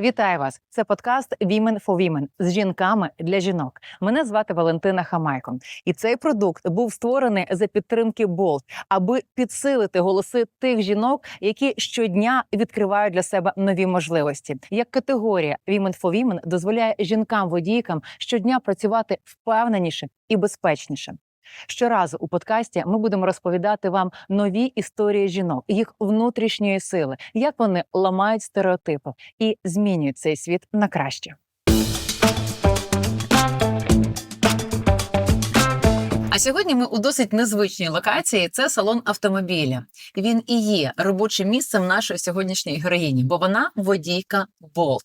Вітаю вас! Це подкаст Women for Women з жінками для жінок. Мене звати Валентина Хамайко, і цей продукт був створений за підтримки Bolt, аби підсилити голоси тих жінок, які щодня відкривають для себе нові можливості. Як категорія Women for Women дозволяє жінкам-водійкам щодня працювати впевненіше і безпечніше. Щоразу у подкасті ми будемо розповідати вам нові історії жінок, їх внутрішньої сили, як вони ламають стереотипи і змінюють цей світ на краще. Сьогодні ми у досить незвичній локації. Це салон автомобіля. Він і є робочим місцем нашої сьогоднішньої героїні, бо вона водійка Болт.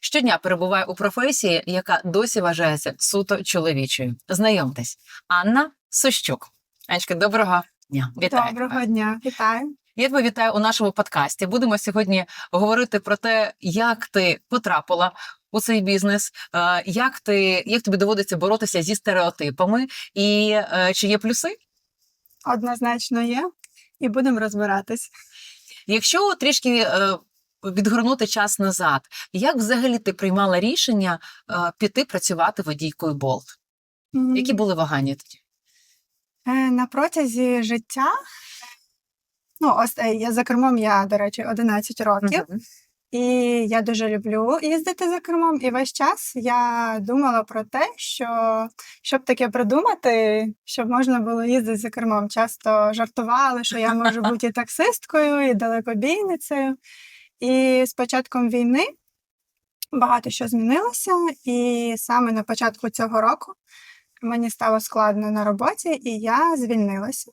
Щодня перебуває у професії, яка досі вважається суто чоловічою. Знайомтесь, Анна Сущук. Анечка, доброго дня. Вітаю. Доброго дня, вітаю. Я тебе вітаю у нашому подкасті. Будемо сьогодні говорити про те, як ти потрапила у цей бізнес, е, як ти як тобі доводиться боротися зі стереотипами, і е, чи є плюси? Однозначно є, і будемо розбиратись. Якщо трішки е, відгорнути час назад, як взагалі ти приймала рішення піти працювати водійкою Болт? Які були вагання тоді? На протязі життя, ну, ось е, я за кермом, я, до речі, 11 років, Мгм. і я дуже люблю їздити за кермом. І весь час я думала про те, що щоб таке придумати, щоб можна було їздити за кермом. Часто жартували, що я можу бути і таксисткою, і далекобійницею. І з початком війни багато що змінилося, і саме на початку цього року мені стало складно на роботі, і я звільнилася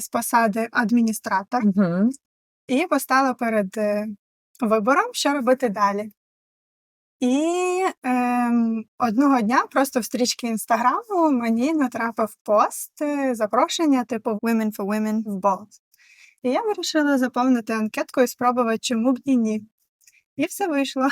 з посади адміністратора Мгм. і постала перед е, вибором, що робити далі. І ем, одного дня просто в стрічці інстаграму мені натрапив пост е, запрошення типу Women for Women в Bolt. І я вирішила заповнити анкетку і спробувати, чому б і ні. І все вийшло.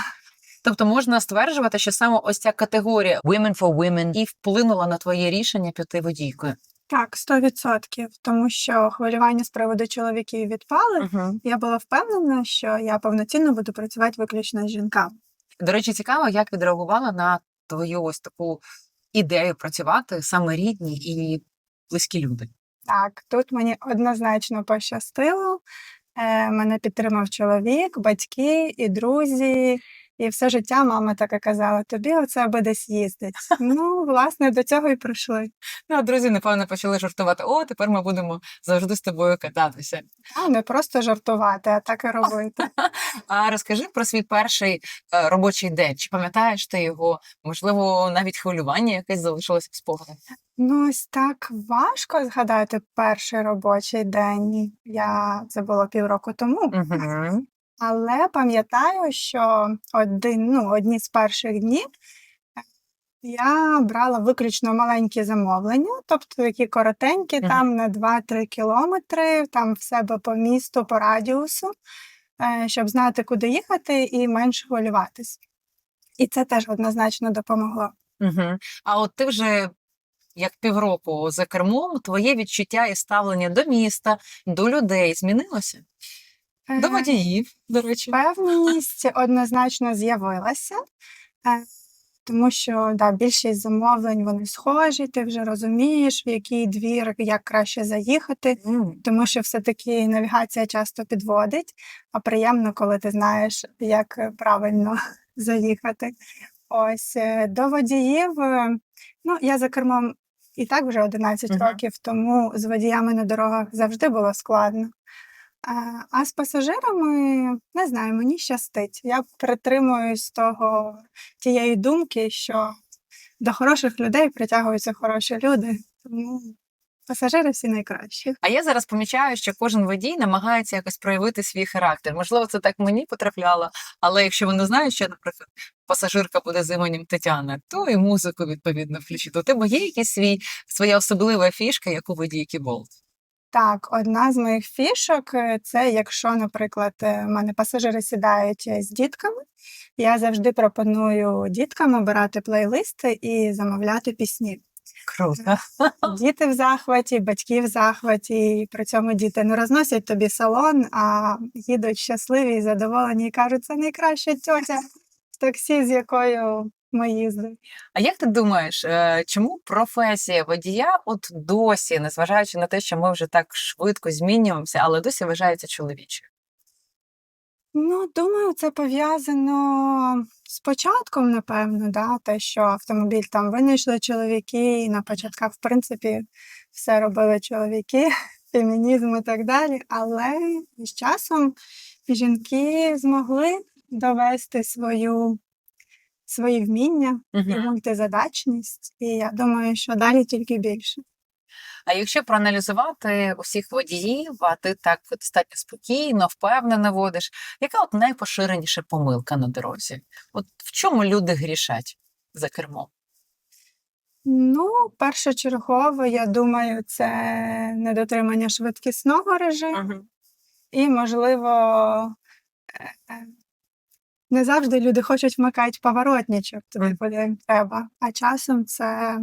Тобто можна стверджувати, що саме ось ця категорія Women for Women і вплинула на твоє рішення піти водійкою. Так, 100%, тому що хвилювання з приводу чоловіків відпали. Угу. Я була впевнена, що я повноцінно буду працювати виключно з жінками. До речі, цікаво, як відреагувала на твою ось таку ідею працювати саме рідні і близькі люди. Так, тут мені однозначно пощастило. Е, мене підтримав чоловік, батьки і друзі. І все життя мама так і казала: тобі оце аби десь їздить. Ну, власне, до цього і прийшли. Ну, а друзі, напевно, почали жартувати. О, тепер ми будемо завжди з тобою кататися. А не просто жартувати, а так і робити. А розкажи про свій перший е, робочий день. Чи пам'ятаєш ти його? Можливо, навіть хвилювання якесь залишилося в спогадах? Ну, ось так важко згадати перший робочий день. Я це було півроку тому. Угу. Але пам'ятаю, що один, ну, одні з перших днів е, я брала виключно маленькі замовлення, тобто які коротенькі, Мгм. там на 2-3 кілометри, там в себе по місту, по радіусу, е, щоб знати, куди їхати, і менше хвилюватись. І це теж однозначно допомогло. Угу. А от ти вже як півроку за кермом, твоє відчуття і ставлення до міста, до людей змінилося? До Е, водіїв, до речі. Певність однозначно з'явилася, е, тому що да, більшість замовлень вони схожі, ти вже розумієш, в який двір як краще заїхати, М. тому що все-таки навігація часто підводить, а приємно, коли ти знаєш, як правильно заїхати. Ось е, до водіїв. е, Ну, я за кермом і так вже 11 Мгм. років, тому з водіями на дорогах завжди було складно. А, з пасажирами не знаю, мені щастить. Я притримуюсь того тієї думки, що до хороших людей притягуються хороші люди. Тому пасажири всі найкращі. А я зараз помічаю, що кожен водій намагається якось проявити свій характер. Можливо, це так мені потрапляло, але якщо вони знають, що, наприклад, пасажирка буде з іменем Тетяна, то і музику відповідно включити. У тебе є якась свій своя особлива фішка, як у водійки Болт? Так, одна з моїх фішок е, це якщо, наприклад, е, в мене пасажири сідають е, з дітками, я завжди пропоную діткам обирати плейлисти і замовляти пісні. Круто. Діти в захваті, батьки в захваті, і при цьому діти не розносять тобі салон, а їдуть щасливі і задоволені і кажуть, це найкраща тьотя в таксі, з якою ми їздили. А як ти думаєш, е, чому професія водія от досі, незважаючи на те, що ми вже так швидко змінюємося, але досі вважається чоловічою? Ну, думаю, це пов'язано з початком, напевно, да? те, що автомобіль там винайшли чоловіки, і на початках, в принципі, все робили чоловіки, фемінізм і так далі. Але з часом жінки змогли довести свою, свої вміння і мультизадачність. І я думаю, що далі тільки більше. А якщо проаналізувати усіх водіїв, а ти так достатньо спокійно, впевнено водиш, яка от найпоширеніша помилка на дорозі? От в чому люди грішать за кермом? Ну, першочергово, я думаю, це недотримання швидкісного режиму. І, можливо, е, е, не завжди люди хочуть вмикати поворотничок туди, Мгм. їм треба, а часом це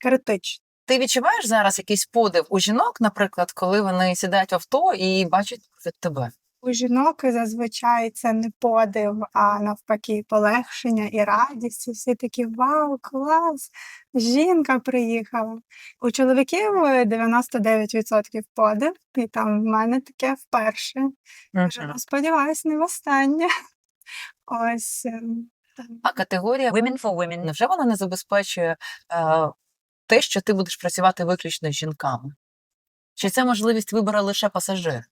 критично. Ти відчуваєш зараз якийсь подив у жінок, наприклад, коли вони сідають в авто і бачать від тебе? У жінок зазвичай це не подив, а навпаки, полегшення і радість. І всі такі вау, клас! Жінка приїхала. У чоловіків е, 99% подив, і там в мене таке вперше. Кажу, ну, сподіваюсь, не востаннє. Ось. ем. А категорія Women for Women, невже вона не забезпечує е, те, що ти будеш працювати виключно з жінками? Чи це можливість вибору лише пасажир?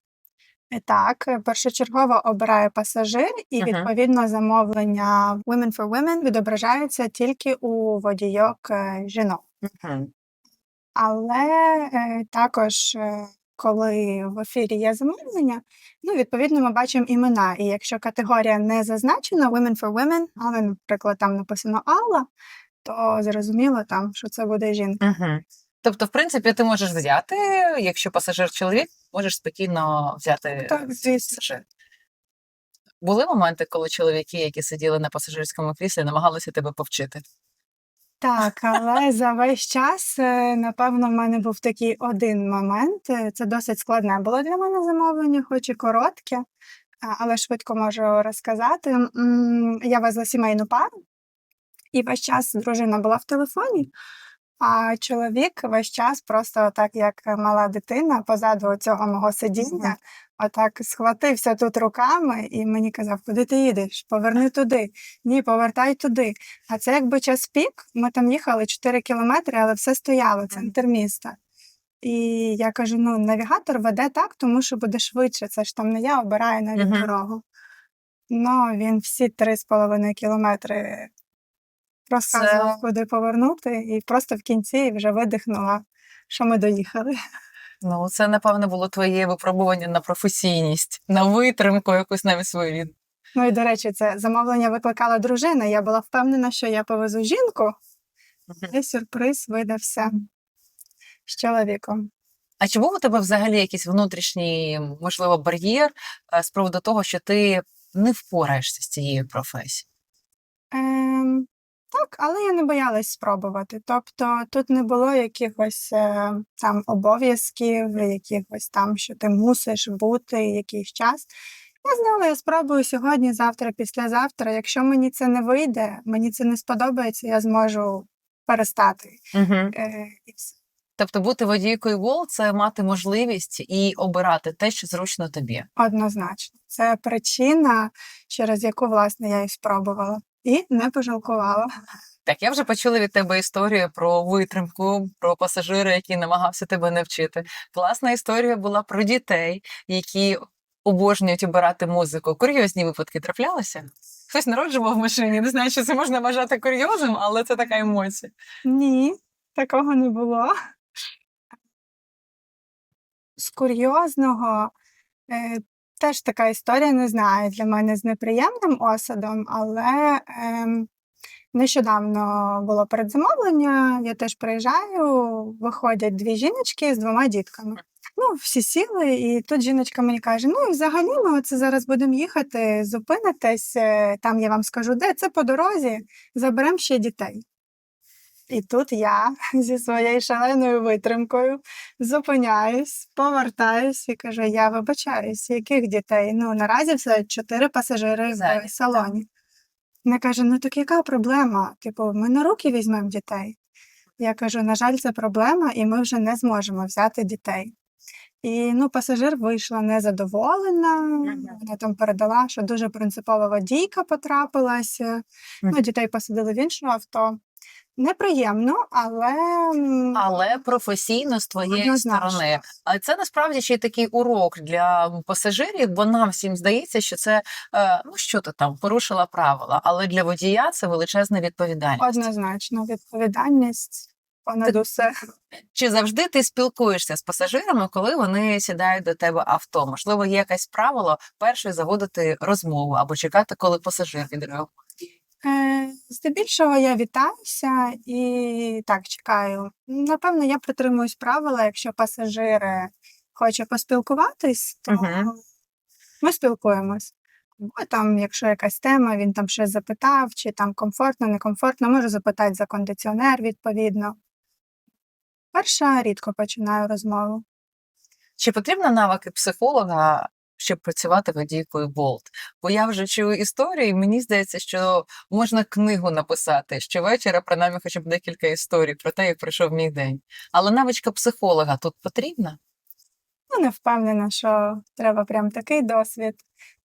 Е, Так, е, першочергово обирає пасажир, і відповідно замовлення Women for Women відображається тільки у водійок е, жінок. Але е, також, е, коли в ефірі є замовлення, ну, відповідно, ми бачимо імена. І якщо категорія не зазначена Women for Women, але, наприклад, там написано Алла, то зрозуміло там, що це буде жінка. Угу. Тобто, в принципі, ти можеш взяти, якщо пасажир чоловік, можеш спокійно взяти Так, звісно. пасажир. Були моменти, коли чоловіки, які сиділи на пасажирському кріслі, намагалися тебе повчити? Так, але за весь час, е, напевно, в мене був такий один момент. е, Це досить складне було для мене замовлення, хоч і коротке, але швидко можу розказати. Я везла сімейну пару, і весь час дружина була в телефоні, а чоловік весь час просто так, як мала дитина, позаду цього мого сидіння, отак схватився тут руками і мені казав, куди ти їдеш? Поверни туди. Ні, повертай туди. А це якби час пік. Ми там їхали 4 кілометри, але все стояло, центр міста. І я кажу: ну, навігатор веде так, тому що буде швидше. Це ж там не я обираю навіть дорогу. Ну, він всі 3,5 кілометри розказував, Це- куди повернути, і просто в кінці вже видихнула, що ми доїхали. Ну, це, напевно, було твоє випробування на професійність, на витримку якусь навіть свою. Ну і до речі, це замовлення викликала дружина. Я була впевнена, що я повезу жінку, і сюрприз видався з чоловіком. А чи був у тебе взагалі якийсь внутрішній, можливо, бар'єр е, з приводу того, що ти не впораєшся з цією професією? Ем, так, але я не боялась спробувати. Тобто тут не було якихось е, там обов'язків, якихось там, що ти мусиш бути якийсь час. Я знала, я спробую сьогодні, завтра, післязавтра. Якщо мені це не вийде, мені це не сподобається, я зможу перестати. Угу. Е, і все. Тобто бути водійкою Вол це мати можливість і обирати те, що зручно тобі. Однозначно. Це причина, через яку, власне, я і спробувала. І не пожалкувала. Так, я вже почула від тебе історію про витримку, про пасажира, який намагався тебе навчити. Класна історія була про дітей, які обожнюють обирати музику. Курйозні випадки траплялися? Хтось народжував в машині. Не знаю, чи це можна вважати курйозом, але це така емоція. Ні, такого не було. З курйозного е, теж така історія, не знаю, для мене з неприємним осадом, але ем, нещодавно було передзамовлення, я теж приїжджаю, виходять дві жіночки з двома дітками. Ну, всі сіли, і тут жіночка мені каже: ну, взагалі, ми оце зараз будемо їхати, зупинитесь, е, там я вам скажу, де це по дорозі, заберемо ще дітей. І тут я зі своєю шаленою витримкою зупиняюсь, повертаюсь і кажу: я вибачаюсь, яких дітей? Ну наразі все чотири пасажири в салоні. Вона каже: ну так яка проблема? Типу, ми на руки візьмемо дітей. Я кажу: на жаль, це проблема, і ми вже не зможемо взяти дітей. І ну, пасажир вийшла незадоволена. Вона там передала, що дуже принципова водійка потрапилася. Ну, дітей посадили в інше авто. Неприємно, але Але професійно з твоєї Однозначно. сторони. А це насправді ще й такий урок для пасажирів, бо нам всім здається, що це е, ну що ти там порушила правила, але для водія це величезна відповідальність. однозначно відповідальність понад Ти- усе. Чи завжди ти спілкуєшся з пасажирами, коли вони сідають до тебе авто? Можливо, є якесь правило перше заводити розмову або чекати, коли пасажир відреагує. Е, здебільшого я вітаюся і так чекаю. Напевно, я притримуюсь правила, якщо пасажир хоче поспілкуватись, то Мгм. ми спілкуємось. Бо там, якщо якась тема, він там щось запитав, чи там комфортно, некомфортно, можу запитати за кондиціонер відповідно. Перша рідко починаю розмову. Чи потрібно навики психолога, щоб працювати водійкою Болт? Бо я вже чую історії, і мені здається, що можна книгу написати щовечора, принаймні хоча б декілька історій про те, як пройшов мій день. Але навичка психолога тут потрібна? Ну, не впевнена, що треба прям такий досвід.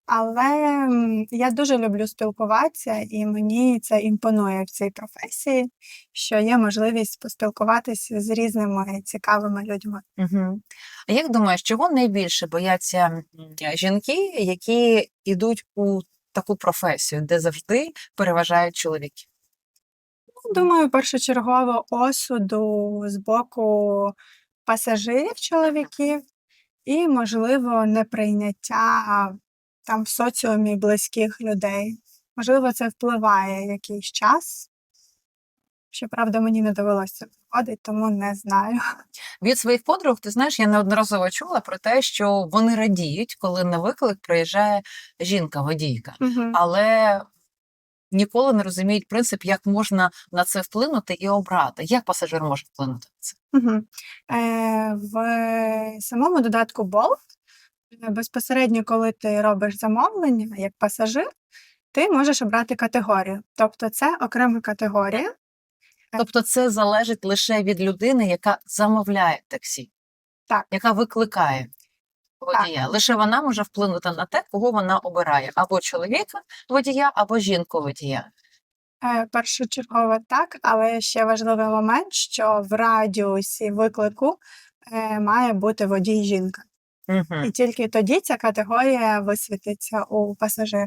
Але я дуже люблю спілкуватися, і мені це імпонує в цій професії, що є можливість поспілкуватися з різними цікавими людьми. Угу. А як думаєш, чого найбільше бояться жінки, які йдуть у таку професію, де завжди переважають чоловіки? Думаю, першочергово осуду з боку пасажирів чоловіків і, можливо, неприйняття там в соціумі близьких людей. Можливо, це впливає якийсь час. Щоправда, мені не довелося проходити, тому не знаю. Від своїх подруг, ти знаєш, я неодноразово чула про те, що вони радіють, коли на виклик приїжджає жінка-водійка, але ніколи не розуміють принцип, як можна на це вплинути і обрати. Як пасажир може вплинути на це? Мгм. Е, в самому додатку Bolt е, безпосередньо, коли ти робиш замовлення як пасажир, ти можеш обрати категорію. Тобто це окрема категорія. Тобто, це залежить лише від людини, яка замовляє таксі, Так. яка викликає водія. Лише вона може вплинути на те, кого вона обирає: або чоловіка водія, або жінку водія. Е, Першочергово так, але ще важливий момент, що в радіусі виклику е, має бути водій жінка. Угу. І тільки тоді ця категорія висвітиться у пасажира.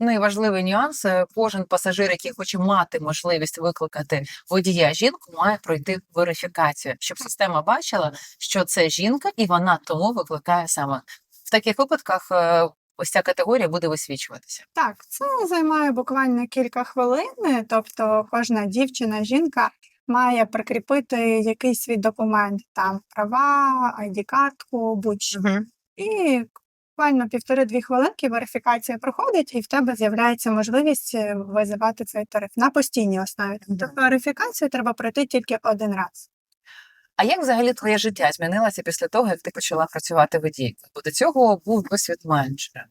Ну і важливий нюанс: е, кожен пасажир, який хоче мати можливість викликати водія жінку, має пройти верифікацію, щоб система бачила, що це жінка, і вона тому викликає саме в таких випадках. е, Ось ця категорія буде висвічуватися. Так, це займає буквально кілька хвилин. Тобто, кожна дівчина, жінка має прикріпити якийсь свій документ, там права, ID-картку, будь-що. І буквально півтори-дві хвилинки верифікація проходить, і в тебе з'являється можливість е, визивати цей тариф на постійній основі. Тобто Мгм. верифікацію треба пройти тільки один раз. А як взагалі твоє життя змінилося після того, як ти почала працювати водійкою? Бо до цього був досвід менеджера.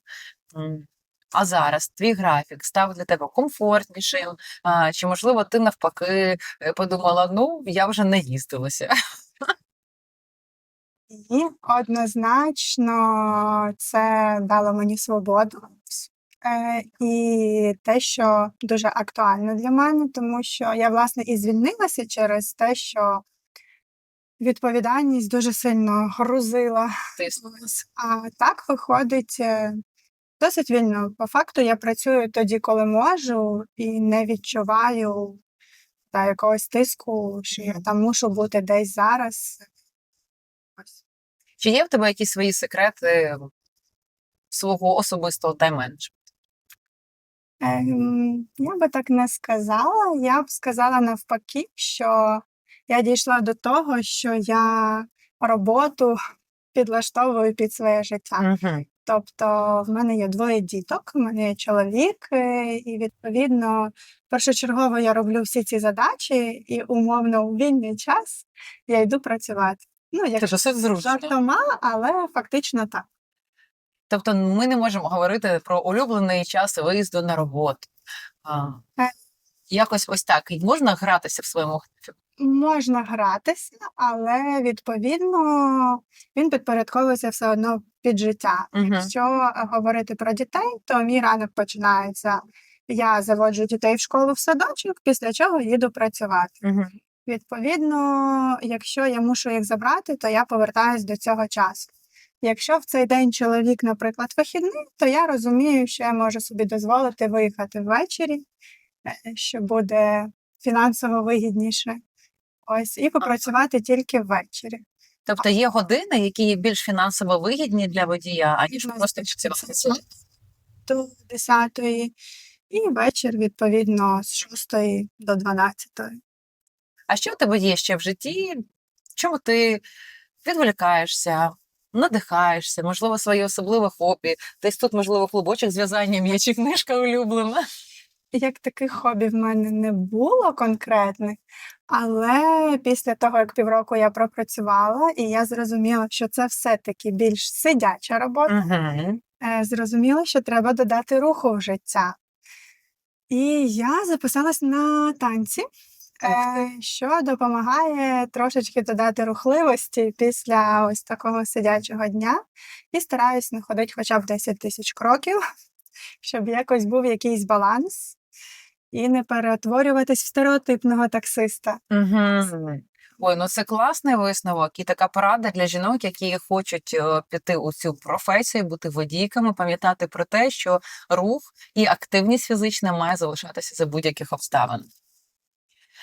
А зараз твій графік став для тебе комфортнішим? А, Чи можливо ти навпаки е, подумала, ну я вже не їздилася? І однозначно це дало мені свободу. Е, і те, що дуже актуально для мене, тому що я, власне, і звільнилася через те, що відповідальність дуже сильно грузила. Тиснулась. А так виходить е, досить вільно. По факту я працюю тоді, коли можу, і не відчуваю та, якогось тиску, що я там мушу бути десь зараз. Ось. Чи є в тебе якісь свої секрети свого особистого тайм-менеджменту? Ем, я би так не сказала. Я б сказала навпаки, що я дійшла до того, що я роботу підлаштовую під своє життя. Угу. Тобто, в мене є двоє діток, в мене є чоловік, е, і відповідно першочергово я роблю всі ці задачі, і умовно у вільний час я йду працювати. Ну, як жартома, але фактично так. Тобто ми не можемо говорити про улюблений час виїзду на роботу. А, Е. якось ось так. І можна гратися в своєму графіку? Можна гратися, але відповідно він підпорядковується все одно під життя. Мгм. Якщо говорити про дітей, то мій ранок починається. Я заводжу дітей в школу в садочок, після чого їду працювати. Угу. Відповідно, якщо я мушу їх забрати, то я повертаюсь до цього часу. Якщо в цей день чоловік, наприклад, вихідний, то я розумію, що я можу собі дозволити виїхати ввечері, е, що буде фінансово вигідніше. Ось, і попрацювати тільки ввечері. Тобто є години, які є більш фінансово вигідні для водія, аніж просто працювати. до 10 і вечір, відповідно, з 6 до 12. А що в тебе є ще в житті? Чому ти відволікаєшся, надихаєшся, можливо, своє особливе хобі, десь тут, можливо, клубочок з в'язанням є, чи книжка улюблена. Як таких хобі в мене не було конкретних, але після того, як півроку я пропрацювала, і я зрозуміла, що це все-таки більш сидяча робота, Угу. е, зрозуміла, що треба додати руху в життя. І я записалась на танці, е, що допомагає трошечки додати рухливості після ось такого сидячого дня. І стараюсь не ходити хоча б 10 тисяч кроків, щоб якось був якийсь баланс і не перетворюватись в стереотипного таксиста. Угу. Ой, ну це класний висновок і така порада для жінок, які хочуть е, піти у цю професію, бути водійками, пам'ятати про те, що рух і активність фізична має залишатися за будь-яких обставин.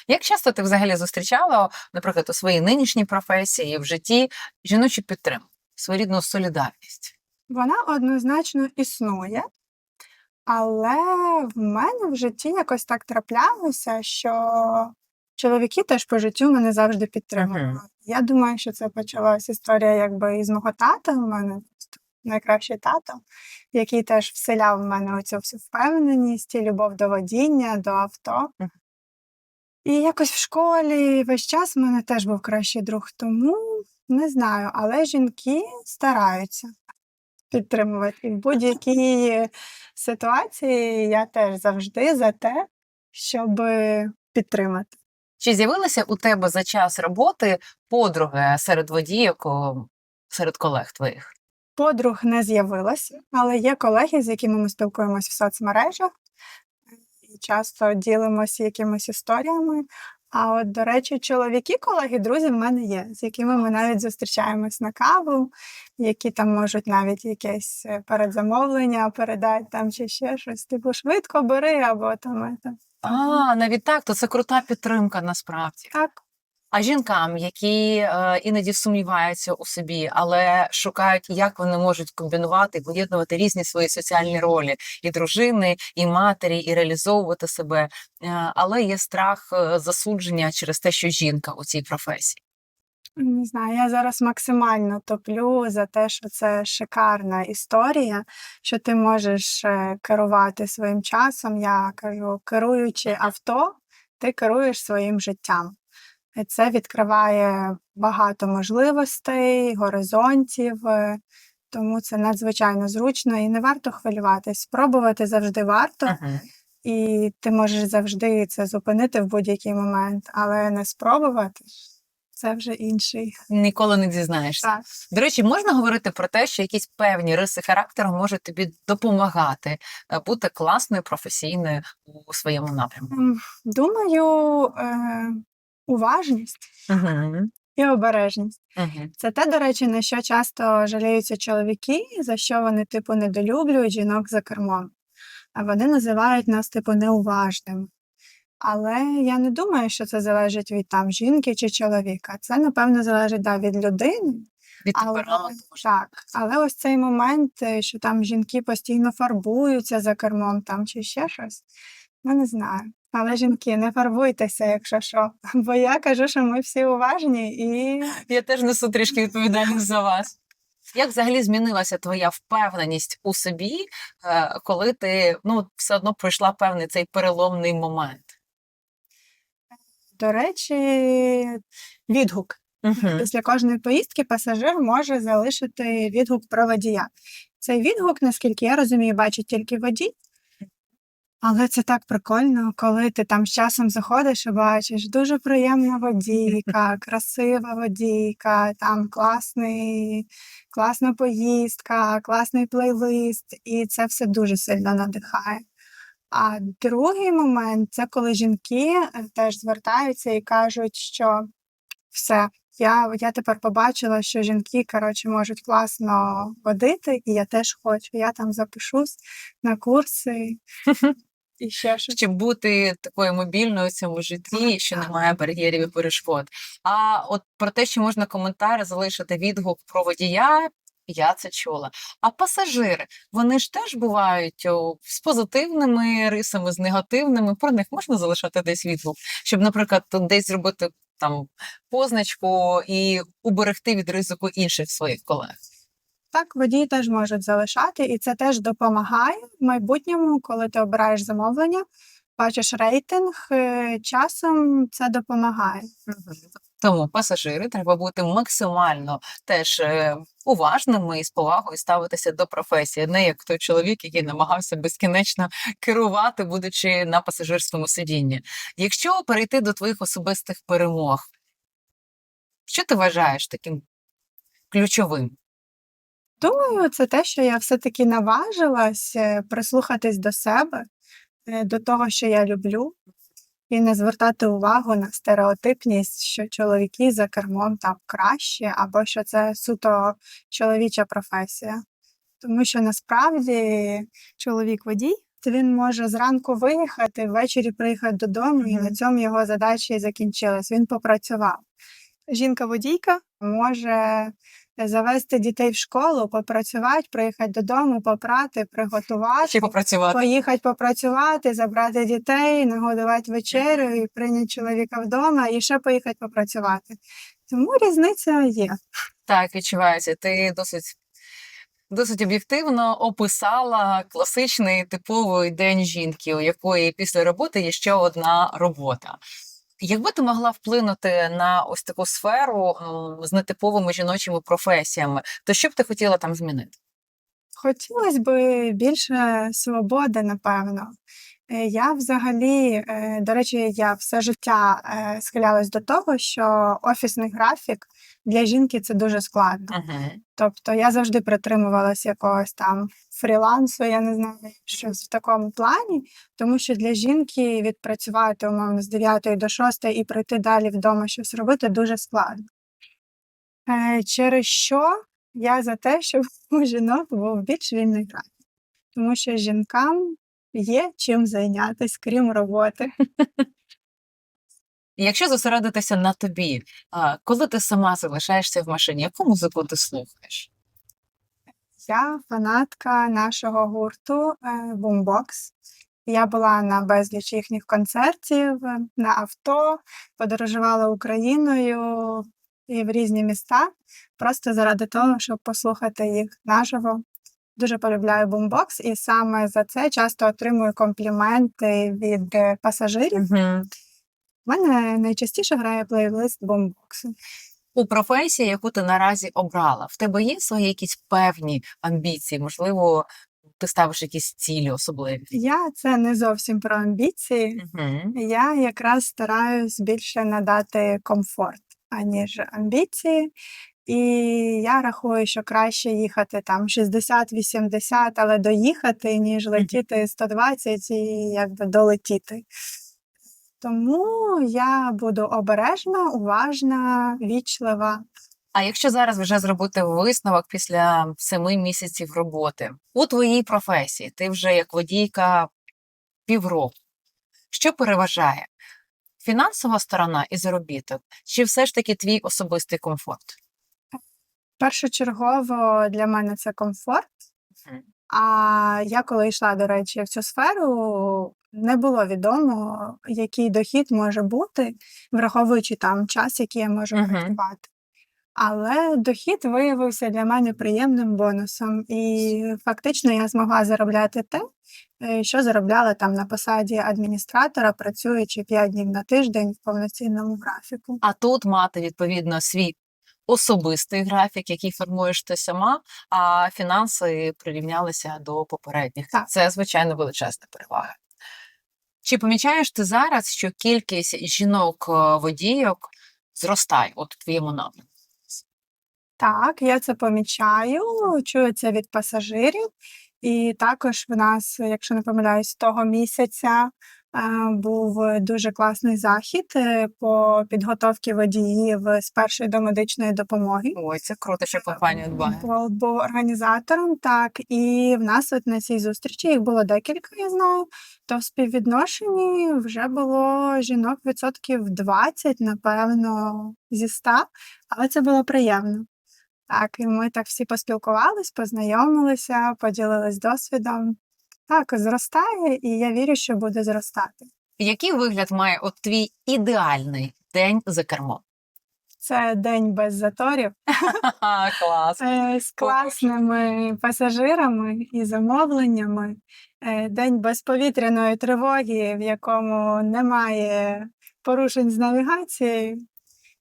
Як часто ти взагалі зустрічала, наприклад, у своїй нинішній професії в житті жіночу підтримку, своєрідну солідарність? Вона однозначно існує, але в мене в житті якось так траплялося, що чоловіки теж по життю мене завжди підтримували. Мгм. Я думаю, що це почалась історія якби із мого тата. У мене просто найкращий тато, який теж вселяв в мене оцю всю впевненість і любов до водіння, до авто. Мгм. І якось в школі весь час в мене теж був кращий друг, тому не знаю, але жінки стараються підтримувати. І в будь-якій ситуації я теж завжди за те, щоб підтримати. Чи з'явилися у тебе за час роботи подруги серед водійок, серед колег твоїх? Подруг не з'явилося, але є колеги, з якими ми спілкуємось в соцмережах і часто ділимося якимись історіями. А от, до речі, чоловіки, колеги, друзі в мене є, з якими ми навіть зустрічаємось на каву, які там можуть навіть якесь е, передзамовлення передати там чи ще щось, типу швидко бери або там. е, там. А, навіть так, то це крута підтримка насправді. Так, А жінкам, які е, іноді сумніваються у собі, але шукають, як вони можуть комбінувати і поєднувати різні свої соціальні ролі і дружини, і матері, і реалізовувати себе. Е, але є страх е, засудження через те, що жінка у цій професії. Не знаю, я зараз максимально топлю за те, що це шикарна історія, що ти можеш е, керувати своїм часом. Я кажу, керуючи авто, ти керуєш своїм життям. Це відкриває багато можливостей, горизонтів, е, тому це надзвичайно зручно і не варто хвилюватись. Спробувати завжди варто, і ти можеш завжди це зупинити в будь-який момент, але не спробувати це вже інший. Ніколи не дізнаєшся. Так. До речі, можна говорити про те, що якісь певні риси характеру можуть тобі допомагати е, бути класною, професійною у своєму напрямку. Думаю, е, уважність Угу. і обережність. Угу. Це те, до речі, на що часто жаліються чоловіки, за що вони, типу, недолюблюють жінок за кермом. А вони називають нас, типу, неуважними. Але я не думаю, що це залежить від там жінки чи чоловіка. Це, напевно, залежить да, від людини. Від Але, так, але ось цей момент, е, що там жінки постійно фарбуються за кермом там чи ще щось, ну не знаю. Але жінки, не фарбуйтеся, якщо що. Бо я кажу, що ми всі уважні і Я теж несу трішки відповідальність за вас. Як взагалі змінилася твоя впевненість у собі, е, коли ти ну все одно пройшла певний цей переломний момент? До речі, відгук. Угу. Після кожної поїздки пасажир може залишити відгук про водія. Цей відгук, наскільки я розумію, бачить тільки водій. Але це так прикольно, коли ти там з часом заходиш і бачиш дуже приємна водійка, красива водійка, там класний, класна поїздка, класний плейлист, і це все дуже сильно надихає. А другий момент це коли жінки е, теж звертаються і кажуть, що все, я, я тепер побачила, що жінки, коротше, можуть класно водити, і я теж хочу. Я там запишусь на курси і ще щось. Щоб бути такою мобільною в цьому житті, що немає бар'єрів і перешкод. А от про те, що можна коментар залишити відгук про водія. Я це чула. А пасажири, вони ж теж бувають о, з позитивними рисами, з негативними. Про них можна залишати десь відгук, щоб, наприклад, тут десь зробити там позначку і уберегти від ризику інших своїх колег. Так, водії теж можуть залишати, і це теж допомагає в майбутньому, коли ти обираєш замовлення, бачиш рейтинг, е, часом це допомагає. Тому пасажири треба бути максимально теж е, уважними і з повагою ставитися до професії, не як той чоловік, який намагався безкінечно керувати, будучи на пасажирському сидінні. Якщо перейти до твоїх особистих перемог, що ти вважаєш таким ключовим? Думаю, це те, що я все-таки наважилась е, прислухатись до себе, е, до того, що я люблю, і не звертати увагу на стереотипність, що чоловіки за кермом там краще, або що це суто чоловіча професія. Тому що насправді чоловік водій, він може зранку виїхати, ввечері приїхати додому, і на цьому його задача і закінчилась. Він попрацював. Жінка-водійка може завести дітей в школу, попрацювати, приїхати додому, попрати, приготувати, Чи попрацювати? поїхати попрацювати, забрати дітей, нагодувати вечерю і прийняти чоловіка вдома, і ще поїхати попрацювати. Тому різниця є. Так, відчувається. Ти досить. Досить об'єктивно описала класичний типовий день жінки, у якої після роботи є ще одна робота. Якби ти могла вплинути на ось таку сферу з нетиповими жіночими професіями, то що б ти хотіла там змінити? Хотілося б більше свободи, напевно. Е, Я взагалі, е, до речі, я все життя е, схилялась до того, що офісний графік для жінки це дуже складно. Угу. Тобто я завжди притримувалася якогось там фрілансу, я не знаю, щось в такому плані, тому що для жінки відпрацювати умовно з 9 до 6 і прийти далі вдома щось робити дуже складно. Через що я за те, щоб у жінок був більш вільний графік. Тому що жінкам є чим зайнятися, крім роботи. Якщо зосередитися на тобі, коли ти сама залишаєшся в машині, яку музику ти слухаєш? Я фанатка нашого гурту е, Boombox. Я була на безліч їхніх концертів на авто, подорожувала Україною і в різні міста, просто заради того, щоб послухати їх наживо. Дуже полюбляю Boombox, і саме за це часто отримую компліменти від е, пасажирів. Угу. У мене найчастіше грає плейлист Boombox. У професії, яку ти наразі обрала, в тебе є свої якісь певні амбіції? Можливо, ти ставиш якісь цілі особливі? Я це не зовсім про амбіції. Угу. Я якраз стараюсь більше надати комфорт, аніж амбіції. І я рахую, що краще їхати там 60-80, але доїхати, ніж летіти 120 і якби долетіти. Тому я буду обережна, уважна, вічлива. А якщо зараз вже зробити висновок після семи місяців роботи у твоїй професії, ти вже як водійка півроку, що переважає? Фінансова сторона і заробіток, чи все ж таки твій особистий комфорт? Першочергово для мене це комфорт. А я коли йшла, до речі, в цю сферу, не було відомо, який дохід може бути, враховуючи там час, який я можу працювати. Але дохід виявився для мене приємним бонусом, і фактично я змогла заробляти те, е, що заробляла там на посаді адміністратора, працюючи 5 днів на тиждень в повноцінному графіку. А тут мати відповідно свій особистий графік, який формуєш ти сама, а фінанси прирівнялися до попередніх. Так. Це звичайно величезна перевага. Чи помічаєш ти зараз, що кількість жінок е, зростає от у твоєму напрямку? Так, я це помічаю, чую це від пасажирів. І також в нас, якщо не помиляюсь, того місяця був дуже класний захід е, по підготовці водіїв з першої домедичної допомоги. Ой, це круто, що компанія дбає. Був організатором, так, і в нас от на цій зустрічі їх було декілька, я знаю. То в співвідношенні вже було жінок відсотків 20, напевно, зі 100, але це було приємно. Так, і ми так всі поспілкувались, познайомилися, поділились досвідом. Так, зростає, і я вірю, що буде зростати. Який вигляд має от твій ідеальний день за кермом? Це день без заторів. Клас. Е, з класними пасажирами і замовленнями. Е, День без повітряної тривоги, в якому немає порушень з навігацією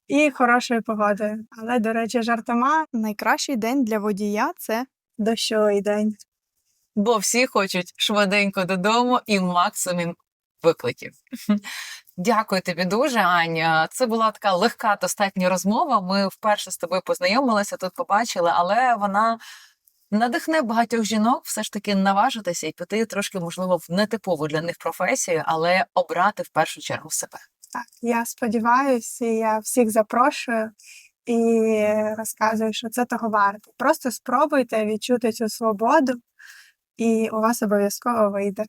і хорошої погоди. Але, до речі, жартома найкращий день для водія це дощовий день. Бо всі хочуть швиденько додому і максимум викликів. Дякую тобі дуже, Аня. Це була така легка достатня розмова. Ми вперше з тобою познайомилися, тут побачили, але вона надихне багатьох жінок все ж таки наважитися і піти трошки, можливо, в нетипову для них професію, але обрати в першу чергу себе. Так, я сподіваюся, я всіх запрошую і розказую, що це того варто. Просто спробуйте відчути цю свободу, і у вас обов'язково вийде.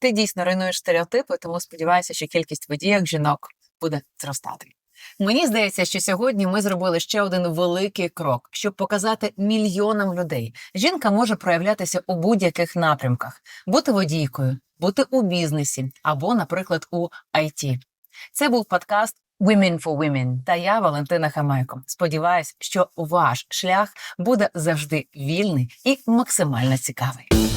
Ти дійсно руйнуєш стереотипи, тому сподіваюся, що кількість водіїв жінок буде зростати. Мені здається, що сьогодні ми зробили ще один великий крок, щоб показати мільйонам людей. Жінка може проявлятися у будь-яких напрямках: бути водійкою, бути у бізнесі або, наприклад, у IT. Це був подкаст Women for Women та я Валентина Хамайко. Сподіваюсь, що ваш шлях буде завжди вільний і максимально цікавий.